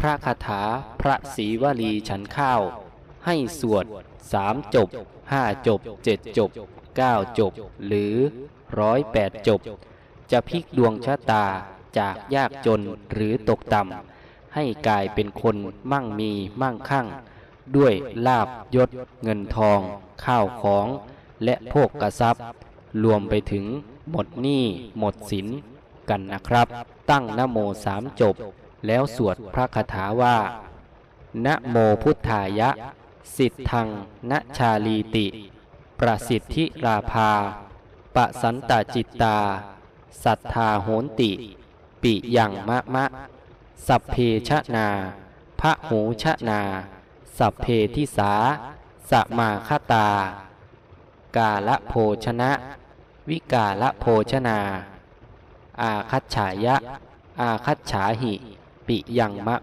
พระคาถาพระศรีวลีฉันข้าว ให้สวดสามจบห้าจบเจ็ดจบเก้าจบ หรือร้อยแปดจบ จะพลิกดวงชะตาจากยากจนหรือตกต่ำให้กลายเป็นคนมั่งมีมั่งคั่ง ด้วยลาบยศเงินทอง ข้าวของ และโภคกรัพย์รวมไปถึงหมดหนี้หมดสินกันนะครับ ตั้งนโมสามจบ แล้วสวดพระคาถาว่า นะโมพุทธายะ สิทธังนะชาลีติ ประสิทธิราภา ปะสันตจิตตา สัทธาโหนติ ปิยังมะมะ สัพเพชะนาพระหูชะนา สัพเพทิสา สมาคตา กาละโภชนะ วิกาละโภชนา อาคัจฉายะ อาคัจฉาหิ ปิยังมะมะ